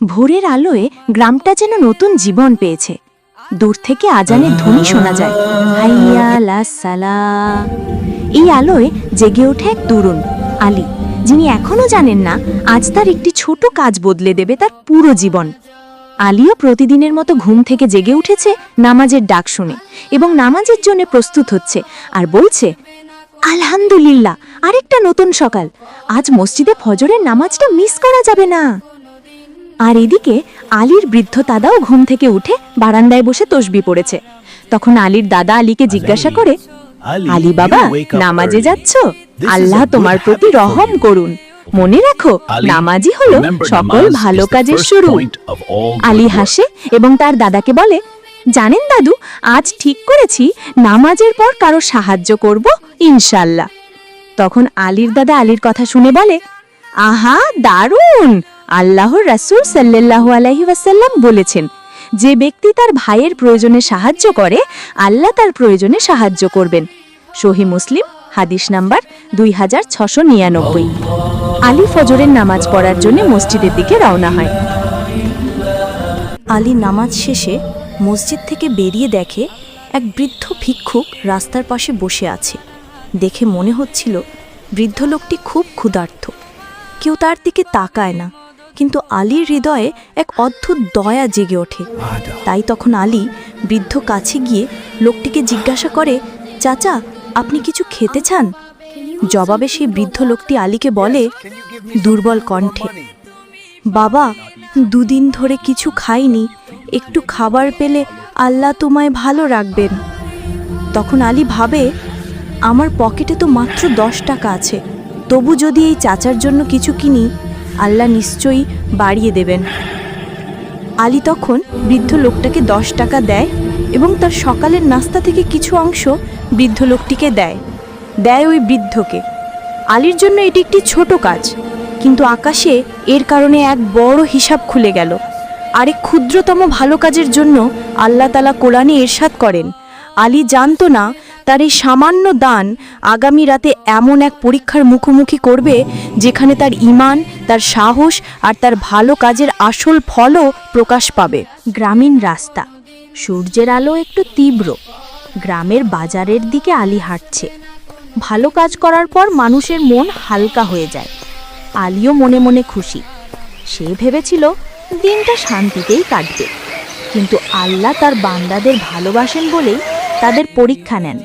ভোরের আলোয় গ্রামটা যেন নতুন জীবন পেয়েছে। দূর থেকে আজানের ধ্বনি শোনা যায়। হাইয়া লা সালা। এই আলোয় জেগে ওঠে এক তরুণ, আলী, যিনি এখনও জানেন না আজ তার একটি ছোট কাজ বদলে দেবে তার পুরো জীবন। আলীও প্রতিদিনের মতো ঘুম থেকে জেগে উঠেছে নামাজের ডাক শুনে এবং নামাজের জন্য প্রস্তুত হচ্ছে আর বলছে, আলহামদুলিল্লাহ, আরেকটা নতুন সকাল। আজ মসজিদে ফজরের নামাজটা মিস করা যাবে না। আর এদিকে আলীর বৃদ্ধ দাদাও ঘুম থেকে উঠে বারান্দায় বসে তসবি পড়েছে। তখন আলীর দাদা আলীকে জিজ্ঞাসা করে আলী বাবা নামাজে যাচ্ছ? আল্লাহ তোমার প্রতি রহম করুন। মনে রাখো নামাজই হলো সকল ভালো কাজের শুরু। আলী হাসে এবং তার দাদাকে বলে জানেন দাদু আজ ঠিক করেছি নামাজের পর কারও সাহায্য করব ইনশাল্লাহ তখন আলীর দাদা আলীর কথা শুনে বলে আহা দারুণ! আল্লাহর রাসূল সাল্লাল্লাহু আলাইহি ওয়াসাল্লাম বলেছেন, যে ব্যক্তি তার ভাইয়ের প্রয়োজনে সাহায্য করে, আল্লাহ তার প্রয়োজনে সাহায্য করবেন। সহি মুসলিম, হাদিস নাম্বার দুই হাজার ছশো নিরানব্বই। আলী ফজরের নামাজ পড়ার জন্য মসজিদের দিকে রওনা হয়। আলী নামাজ শেষে মসজিদ থেকে বেরিয়ে দেখে এক বৃদ্ধ ভিক্ষুক রাস্তার পাশে বসে আছে। দেখে মনে হচ্ছিল বৃদ্ধ লোকটি খুব ক্ষুধার্ত। কেউ তার দিকে তাকায় না। কিন্তু আলীর হৃদয়ে এক অদ্ভুত দয়া জেগে ওঠে। তাই তখন আলী বৃদ্ধ কাছে গিয়ে লোকটিকে জিজ্ঞাসা করে, চাচা, আপনি কিছু খেতে চান? জবাবে সেই বৃদ্ধ লোকটি আলীকে বলে, দুর্বল কণ্ঠে। বাবা, দুদিন ধরে কিছু খাইনি। একটু খাবার পেলে আল্লাহ তোমায় ভালো রাখবেন। তখন আলী ভাবে, আমার পকেটে তো মাত্র দশ টাকা আছে। তবু যদি এই চাচার জন্য কিছু কিনি আল্লাহ নিশ্চয়ই বাড়িয়ে দেবেন। আলী তখন বৃদ্ধ লোকটাকে দশ টাকা দেয় এবং তার সকালের নাস্তা থেকে কিছু অংশ বৃদ্ধ লোকটিকে দেয় দেয় ওই বৃদ্ধকে। আলীর জন্য এটি একটি ছোট কাজ, কিন্তু আকাশে এর কারণে এক বড় হিসাব খুলে গেল। আরেক ক্ষুদ্রতম ভালো কাজের জন্য আল্লাহ তালা কোরআনে এরশাদ করেন, আলী জানতো না তার এই সামান্য দান আগামী রাতে এমন এক পরীক্ষার মুখোমুখি করবে যেখানে তার ইমান, তার সাহস আর তার ভালো কাজের আসল ফলও প্রকাশ পাবে। গ্রামীণ রাস্তা। সূর্যের আলো একটু তীব্র। গ্রামের বাজারের দিকে আলী হাঁটছে। ভালো কাজ করার পর মানুষের মন হালকা হয়ে যায়। আলিও মনে মনে খুশি। সে ভেবেছিল, দিনটা শান্তিতেই কাটবে। কিন্তু আল্লাহ তার বান্দাদের ভালোবাসেন বলেই তাদের পরীক্ষা নেন।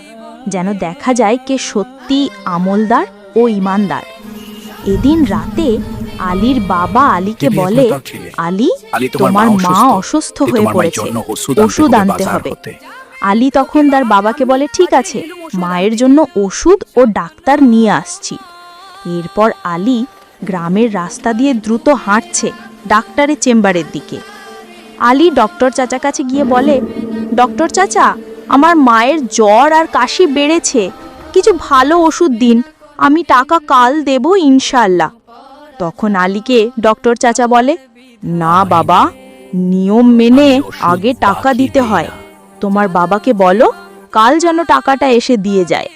যেন দেখা যায় কে সত্যি আমলদার ও ইমানদার। এদিন রাতে আলীর বাবা আলীকে বলে আলী তোমার মা অসুস্থ। হয়ে পড়েছে। ওষুধ আনতে হবে। আলী তখন তার বাবাকে বলে ঠিক আছে মায়ের জন্য ওষুধ ও ডাক্তার নিয়ে আসছি। এরপর আলী গ্রামের রাস্তা দিয়ে দ্রুত হাঁটছে ডাক্তারের চেম্বারের দিকে। আলী ডক্টর চাচা কাছে গিয়ে বলে ডক্টর চাচা আমার মায়ের জ্বর আর কাশি বেড়েছে। কিছু ভালো ওষুধ দিন আমি টাকা কাল দেব ইনশাল্লাহ তখন আলীকে ডক্টর চাচা বলে না বাবা নিয়ম মেনে আগে টাকা দিতে হয়। তোমার বাবাকে বলো কাল যেন টাকাটা এসে দিয়ে যায়।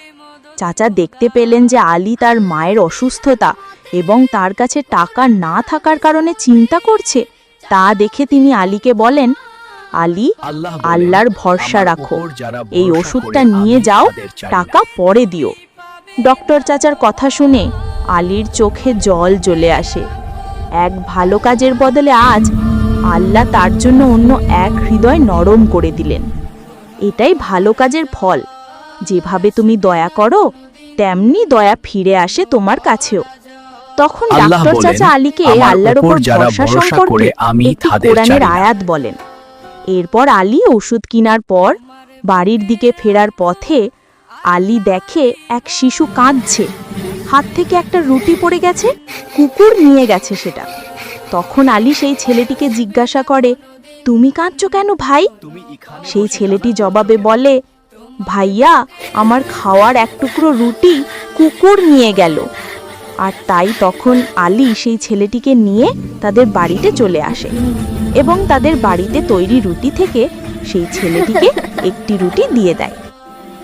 চাচা দেখতে পেলেন যে আলী তার মায়ের অসুস্থতা এবং তার কাছে টাকা না থাকার কারণে চিন্তা করছে। তা দেখে তিনি আলীকে বলেন আলী আল্লাহর ভরসা রাখো। এই ওষুধটা নিয়ে যাও। টাকা পরে দিও। ডক্টর চাচার কথা শুনে আলীর চোখে জল জ্বলে আসে। এক ভালো কাজের বদলে আজ আল্লাহ তার জন্য অন্য এক হৃদয় নরম করে দিলেন। এটাই ভালো কাজের ফল। যেভাবে তুমি দয়া করো তেমনি দয়া ফিরে আসে তোমার কাছেও। তখন ডাক্তার চাচা আলীকে আল্লাহর উপর ভরসা সম্পর্কে আমি একটি তাদের কোরআনের আয়াত বলেন। এরপর আলী ওষুধ কেনার পর বাড়ির দিকে ফেরার পথে আলী দেখে এক শিশু কাঁদছে। হাত থেকে একটা রুটি পড়ে গেছে, কুকুর নিয়ে গেছে সেটা। তখন আলী সেই ছেলেটিকে জিজ্ঞাসা করে, তুমি কাঁদছ কেন ভাই? সেই ছেলেটি জবাবে বলে, ভাইয়া, আমার খাওয়ার এক টুকরো রুটি কুকুর নিয়ে গেল। আর তাই তখন আলী সেই ছেলেটিকে নিয়ে তাদের বাড়িতে চলে আসে এবং তাদের বাড়িতে তৈরি রুটি থেকে সেই ছেলেটিকে একটি রুটি দিয়ে দেয়।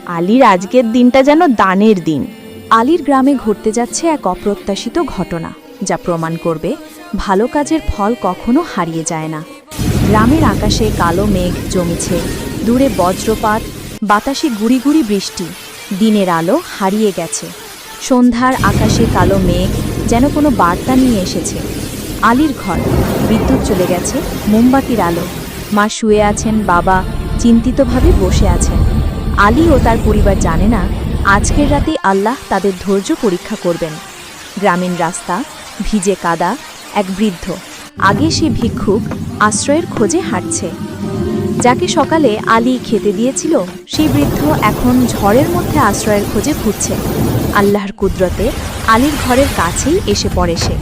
আলীর আজকের দিনটা যেন দানের দিন। আলীর গ্রামে ঘটতে যাচ্ছে এক অপ্রত্যাশিত ঘটনা যা প্রমাণ করবে ভালো কাজের ফল কখনো হারিয়ে যায় না। গ্রামের আকাশে কালো মেঘ জমেছে দূরে বজ্রপাত বাতাসে গুড়ি গুড়ি বৃষ্টি দিনের আলো হারিয়ে গেছে। সন্ধ্যার আকাশে কালো মেঘ যেন কোনো বার্তা নিয়ে এসেছে। আলীর ঘর, বিদ্যুৎ চলে গেছে, মোমবাতির আলো। মা শুয়ে আছেন, বাবা চিন্তিতভাবে বসে আছেন। আলী ও তার পরিবার জানে না, আজকের রাতেই আল্লাহ তাদের ধৈর্য পরীক্ষা করবেন। গ্রামীণ রাস্তা, ভিজে কাদা, এক বৃদ্ধ। আগে সে ভিক্ষুক, আশ্রয়ের খোঁজে হাঁটছে। যাকে সকালে আলী খেতে দিয়েছিল সেই বৃদ্ধ এখন ঝড়ের মধ্যে আশ্রয়ের খোঁজে ঘুরছে আল্লাহর কুদরতে আলীর ঘরের কাছেই এসে পড়ে সে।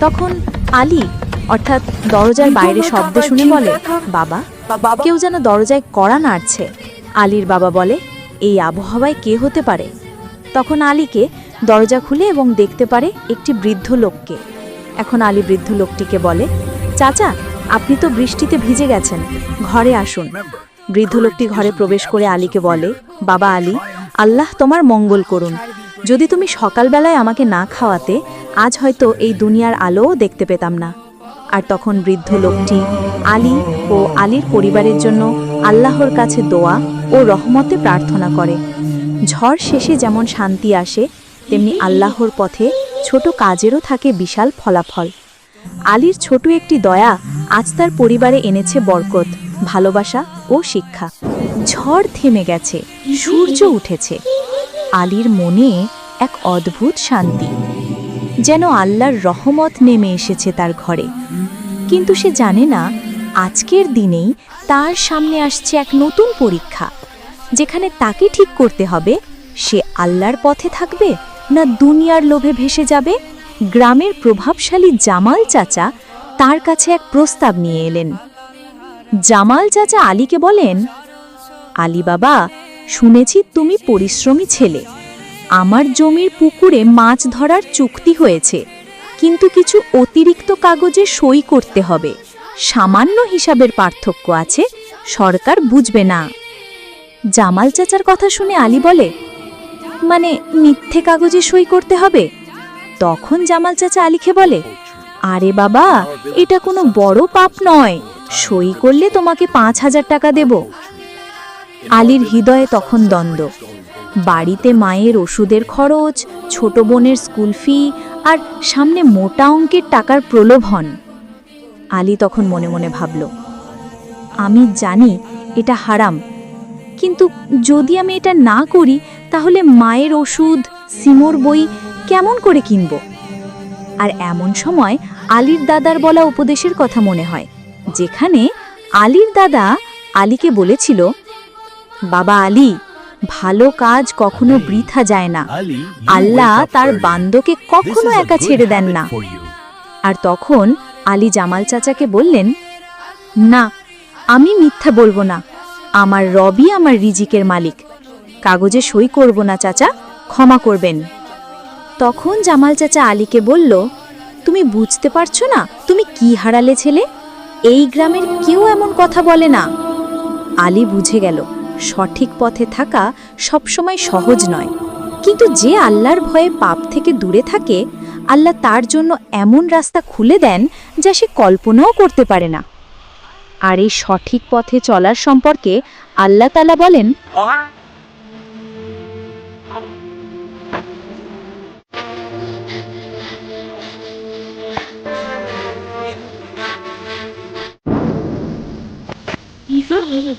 তখন আলী অর্থাৎ দরজার বাইরে শব্দ শুনে বলে বাবা। কেউ যেন দরজায় কড়া নাড়ছে। আলীর বাবা বলে এই আবহাওয়ায় কে হতে পারে? তখন আলীকে দরজা খুলে এবং দেখতে পারে একটি বৃদ্ধ লোককে। এখন আলী বৃদ্ধ লোকটিকে বলে চাচা আপনি তো বৃষ্টিতে ভিজে গেছেন। ঘরে আসুন। বৃদ্ধ লোকটি ঘরে প্রবেশ করে আলীকে বলে, বাবা আলী, আল্লাহ তোমার মঙ্গল করুন। যদি তুমি সকালবেলায় আমাকে না খাওয়াতে, আজ হয়তো এই দুনিয়ার আলোও দেখতে পেতাম না। আর তখন বৃদ্ধ লোকটি আলী ও আলীর পরিবারের জন্য আল্লাহর কাছে দোয়া ও রহমতে প্রার্থনা করে। ঝড় শেষে যেমন শান্তি আসে, তেমনি আল্লাহর পথে ছোট কাজেরও থাকে বিশাল ফলাফল। আলীর ছোট একটি দয়া আজ তার পরিবারে এনেছে বরকত, ভালোবাসা ও শিক্ষা। ঝড় থেমে গেছে, সূর্য উঠেছে। আলীর মনে এক অদ্ভুত শান্তি, যেন আল্লাহর রহমত নেমে এসেছে তার ঘরে। কিন্তু সে জানে না, আজকের দিনেই তার সামনে আসছে এক নতুন পরীক্ষা, যেখানে তাকে ঠিক করতে হবে, সে আল্লাহর পথে থাকবে না দুনিয়ার লোভে ভেসে যাবে? গ্রামের প্রভাবশালী জামাল চাচা তার কাছে এক প্রস্তাব নিয়ে এলেন। জামাল চাচা আলীকে বলেন, আলী বাবা, শুনেছি তুমি পরিশ্রমী ছেলে। আমার জমির পুকুরে মাছ ধরার চুক্তি হয়েছে, কিন্তু কিছু অতিরিক্ত কাগজে সই করতে হবে। সামান্য হিসাবের পার্থক্য আছে, সরকার বুঝবে না। জামাল চাচার কথা শুনে আলী বলে মানে মিথ্যে কাগজে সই করতে হবে? তখন জামাল চাচা আলীকে বলে আরে বাবা, এটা কোনো বড় পাপ নয়। সই করলে তোমাকে পাঁচ হাজার টাকা দেব। আলীর হৃদয়ে তখন দ্বন্দ্ব। বাড়িতে মায়ের ওষুধের খরচ, ছোট বোনের স্কুল ফি আর সামনে মোটা অঙ্কের টাকার প্রলোভন। আলী তখন মনে মনে ভাবল, আমি জানি এটা হারাম, কিন্তু যদি আমি এটা না করি, তাহলে মায়ের ওষুধ, সিমোর বই কেমন করে কিনব? আর এমন সময় আলীর দাদার বলা উপদেশের কথা মনে হয় যেখানে আলীর দাদা আলীকে বলেছিল বাবা আলী ভালো কাজ কখনো বৃথা যায় না। আল্লাহ তার বান্দকে কখনো একা ছেড়ে দেন না। আর তখন আলী জামাল চাচাকে বললেন না আমি মিথ্যা বলব না। আমার রবি আমার রিজিকের মালিক। কাগজে সই করব না চাচা ক্ষমা করবেন। তখন জামাল চাচা আলীকে বলল তুমি বুঝতে পারছ না তুমি কি হারালে ছেলে? এই গ্রামের কেউ এমন কথা বলে না। আলী বুঝে গেল, সঠিক পথে থাকা সবসময় সহজ নয়। কিন্তু যে আল্লাহর ভয়ে পাপ থেকে দূরে থাকে, আল্লাহ তার জন্য এমন রাস্তা খুলে দেন যা সে কল্পনাও করতে পারে না। আর এই সঠিক পথে চলার সম্পর্কে আল্লাহ তালা বলেন আলীর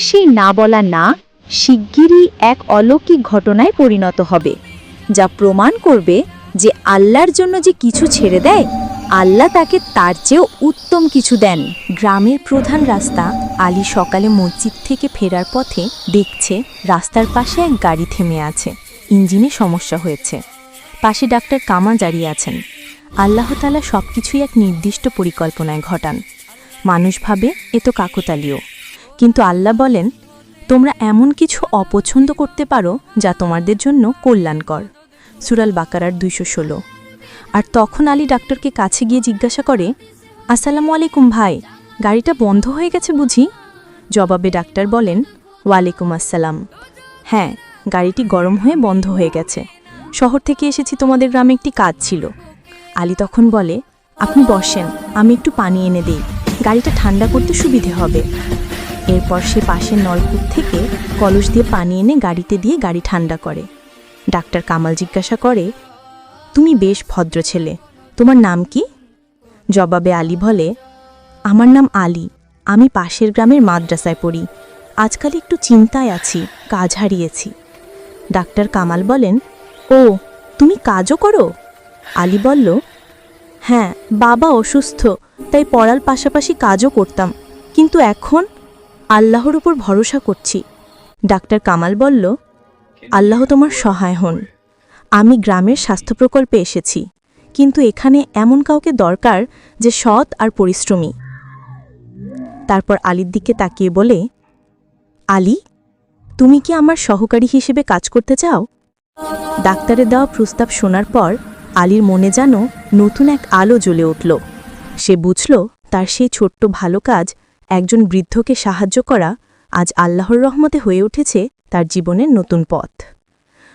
সেই না বলা না শিগগিরই এক অলৌকিক ঘটনায় পরিণত হবে, যা প্রমাণ করবে যে আল্লাহর জন্য যে কিছু ছেড়ে দেয়, আল্লাহ তাকে তার চেয়েও উত্তম কিছু দেন। গ্রামের প্রধান রাস্তা আলী সকালে মসজিদ থেকে ফেরার পথে দেখছে রাস্তার পাশে এক গাড়ি থেমে আছে। ইঞ্জিনে সমস্যা হয়েছে। পাশে ডাক্তার কামা দাঁড়িয়ে আছেন। আল্লাহ তালা সব কিছুই এক নির্দিষ্ট পরিকল্পনায় ঘটান। মানুষ ভাবে, এ তো কাকতালীয়। কিন্তু আল্লাহ বলেন তোমরা এমন কিছু অপছন্দ করতে পারো যা তোমাদের জন্য কল্যাণকর। সুরাল বাকারার দুইশো ষোলো। আর তখন আলী ডাক্তারকে কাছে গিয়ে জিজ্ঞাসা করে, আসসালামু আলাইকুম ভাই, গাড়িটা বন্ধ হয়ে গেছে বুঝি? জবাবে ডাক্তার বলেন, ওয়ালাইকুম আসসালাম। হ্যাঁ গাড়িটি গরম হয়ে বন্ধ হয়ে গেছে। শহর থেকে এসেছি, তোমাদের গ্রামে একটি কাজ ছিল। আলী তখন বলে, আপনি বসেন, আমি একটু পানি এনে দিই। গাড়িটা ঠান্ডা করতে সুবিধে হবে। এরপর সে পাশের নলকূপ থেকে কলস দিয়ে পানি এনে গাড়িতে দিয়ে গাড়ি ঠান্ডা করে। ডাক্তার কামাল জিজ্ঞাসা করে, তুমি বেশ ভদ্র ছেলে, তোমার নাম কি? জবাবে আলী বলে, আমার নাম আলী, আমি পাশের গ্রামের মাদ্রাসায় পড়ি। আজকাল একটু চিন্তায় আছি, কাজ হারিয়েছি। ডাক্তার কামাল বলেন, ও, তুমি কাজও করো? আলী বলল হ্যাঁ বাবা অসুস্থ, তাই পড়ার পাশাপাশি কাজও করতাম, কিন্তু এখন আল্লাহর উপর ভরসা করছি। ডাক্তার কামাল বলল, আল্লাহ তোমার সহায় হন। আমি গ্রামের স্বাস্থ্য প্রকল্পে এসেছি, কিন্তু এখানে এমন কাউকে দরকার যে সৎ আর পরিশ্রমী। তারপর আলীর দিকে তাকিয়ে বলে, আলী, তুমি কি আমার সহকারী হিসেবে কাজ করতে চাও? ডাক্তারের দেওয়া প্রস্তাব শোনার পর আলীর মনে যেন নতুন এক আলো জ্বলে উঠল। সে বুঝল তার সেই ছোট্ট ভালো কাজ একজন বৃদ্ধকে সাহায্য করা আজ আল্লাহর রহমতে হয়ে উঠেছে তার জীবনের নতুন পথ।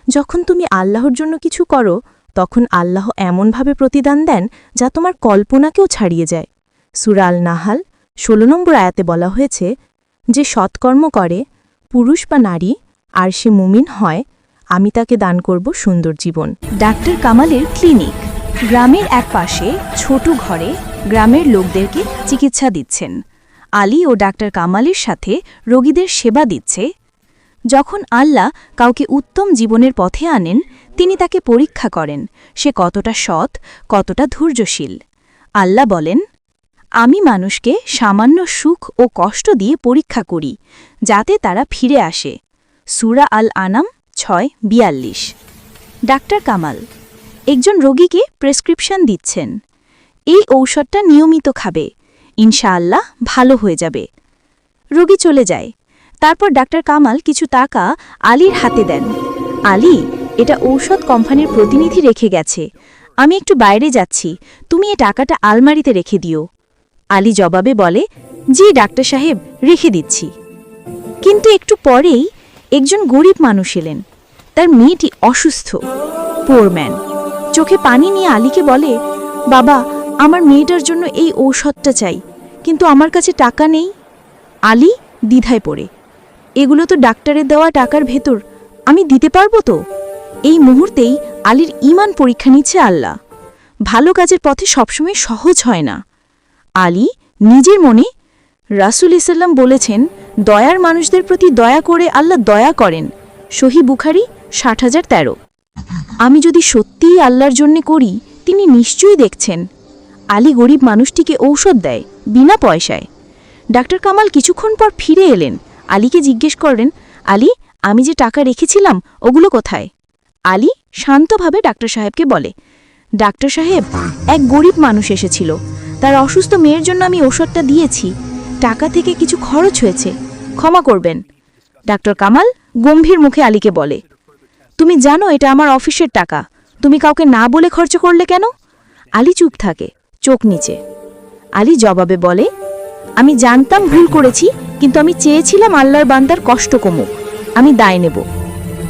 যখন তুমি আল্লাহর জন্য কিছু করো, তখন আল্লাহ এমনভাবে প্রতিদান দেন যা তোমার কল্পনাকেও ছাড়িয়ে যায়। সুরাল নাহাল ষোলো নম্বর আয়াতে বলা হয়েছে, যে সৎকর্ম করে, পুরুষ বা নারী, আর সে মুমিন হয়, আমি তাকে দান করব সুন্দর জীবন। ডাক্তার কামালের ক্লিনিক, গ্রামের এক পাশে ছোট ঘরে গ্রামের লোকদেরকে চিকিৎসা দিচ্ছেন। আলী ও ডাক্তার কামালের সাথে রোগীদের সেবা দিচ্ছে। যখন আল্লাহ কাউকে উত্তম জীবনের পথে আনেন, তিনি তাকে পরীক্ষা করেন, সে কতটা সৎ, কতটা ধৈর্যশীল। আল্লাহ বলেন, আমি মানুষকে সামান্য সুখ ও কষ্ট দিয়ে পরীক্ষা করি, যাতে তারা ফিরে আসে। সুরা আল আনাম ছয়, বিয়াল্লিশ। ডাক্তার কামাল, একজন রোগীকে প্রেসক্রিপশন দিচ্ছেন। এই ঔষধটা নিয়মিত খাবে ইনশাআল্লাহ ভালো হয়ে যাবে। রোগী চলে যায়। তারপর ডাক্তার কামাল কিছু টাকা আলীর হাতে দেন। আলী, এটা ঔষধ কোম্পানির প্রতিনিধি রেখে গেছে। আমি একটু বাইরে যাচ্ছি। তুমি এ টাকাটা আলমারিতে রেখে দিও। আলী জবাবে বলে, জি, ডাক্তার সাহেব, রেখে দিচ্ছি। কিন্তু একটু পরেই একজন গরিব মানুষ এলেন। তার মেয়েটি অসুস্থ। পোরম্যান চোখে পানি নিয়ে আলীকে বলে, বাবা আমার মেয়েটার জন্য এই ঔষধটা চাই, কিন্তু আমার কাছে টাকা নেই। আলী দ্বিধায় পড়ে। এগুলো তো ডাক্তারের দেওয়া টাকার ভেতর, আমি দিতে পারব তো? এই মুহূর্তেই আলীর ইমান পরীক্ষা নিচ্ছে আল্লাহ। ভালো কাজের পথে সবসময় সহজ হয় না। আলী নিজের মনে, রাসুল ইসাল্লাম বলেছেন, দয়ার মানুষদের প্রতি দয়া করে আল্লাহ দয়া করেন। সহি বুখারি, ষাট হাজার তেরো। আমি যদি সত্যিই আল্লাহর জন্যে করি, তিনি নিশ্চয়ই দেখছেন। আলী গরিব মানুষটিকে ঔষধ দেয়, বিনা পয়সায়। ডাক্তার কামাল কিছুক্ষণ পর ফিরে এলেন। আলীকে জিজ্ঞেস করলেন, আলী, আমি যে টাকা রেখেছিলাম, ওগুলো কোথায়? আলী শান্তভাবে ডাক্তার সাহেবকে বলে, ডাক্তার সাহেব, এক গরিব মানুষ এসেছিল। তার অসুস্থ মেয়ের জন্য আমি ওষুধটা দিয়েছি। টাকা থেকে কিছু খরচ হয়েছে। ক্ষমা করবেন। ডাক্তার কামাল গম্ভীর মুখে আলীকে বলে, তুমি জানো এটা আমার অফিসের টাকা। তুমি কাউকে না বলে খরচ করলে কেন? আলী চুপ থাকে। চোখ নিচে। আলী জবাবে বলে, আমি জানতাম ভুল করেছি, কিন্তু আমি চেয়েছিলাম আল্লাহর বান্দার কষ্ট কমুক। আমি দায় নেব।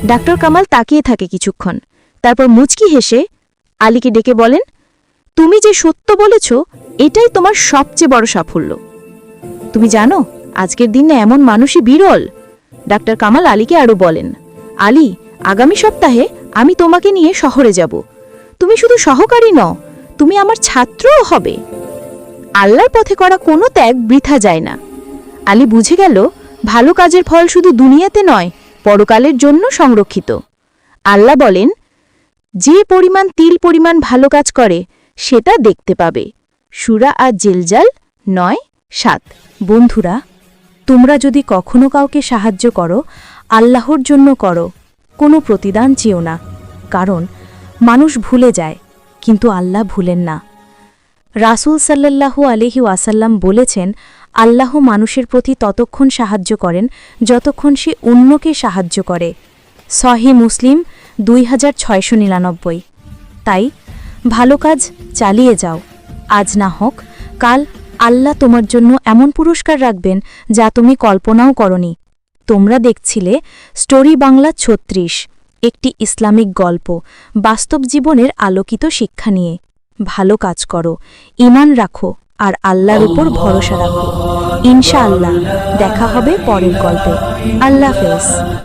ডাক্তার কামাল তাকিয়ে থাকে কিছুক্ষণ। তারপর মুচকি হেসে আলীকে ডেকে বলেন, তুমি যে সত্য বলেছ, এটাই তোমার সবচেয়ে বড় সাফল্য। তুমি জানো, আজকের দিনে এমন মানুষই বিরল। ডাক্তার কামাল আলীকে আরও বলেন, আলী, আগামী সপ্তাহে আমি তোমাকে নিয়ে শহরে যাব। তুমি শুধু সহকারী নও তুমি আমার ছাত্রও হবে। আল্লাহর পথে করা কোনো ত্যাগ বৃথা যায় না। আলী বুঝে গেল, ভালো কাজের ফল শুধু দুনিয়াতে নয়, পরকালের জন্য সংরক্ষিত। আল্লাহ বলেন, যে পরিমাণ তিল পরিমাণ ভালো কাজ করে, সেটা দেখতে পাবে। সুরা আর জেলজাল নয়, সাত। বন্ধুরা, তোমরা যদি কখনো কাউকে সাহায্য করো, আল্লাহর জন্য করো, কোনো প্রতিদান চেও না। কারণ, মানুষ ভুলে যায় কিন্তু আল্লাহ ভুলেন না। রাসূল সাল্লাল্লাহু আলহি ওয়াসাল্লাম বলেছেন, আল্লাহ মানুষের প্রতি ততক্ষণ সাহায্য করেন যতক্ষণ সে অন্যকে সাহায্য করে। সহি মুসলিম দুই হাজার ছয়শো নিরানব্বই। তাই, ভালো কাজ চালিয়ে যাও। আজ না হোক, কাল আল্লাহ তোমার জন্য এমন পুরস্কার রাখবেন যা তুমি কল্পনাও করনি। তোমরা দেখছিলে, স্টোরি বাংলা ছত্রিশ। একটি ইসলামিক গল্প, বাস্তব জীবনের আলোকিত শিক্ষা নিয়ে। ভালো কাজ করো ইমান রাখো, আর আল্লাহর উপর ভরসা রাখো। ইনশা আল্লাহ দেখা হবে পরের গল্পে। আল্লাহ হাফেজ।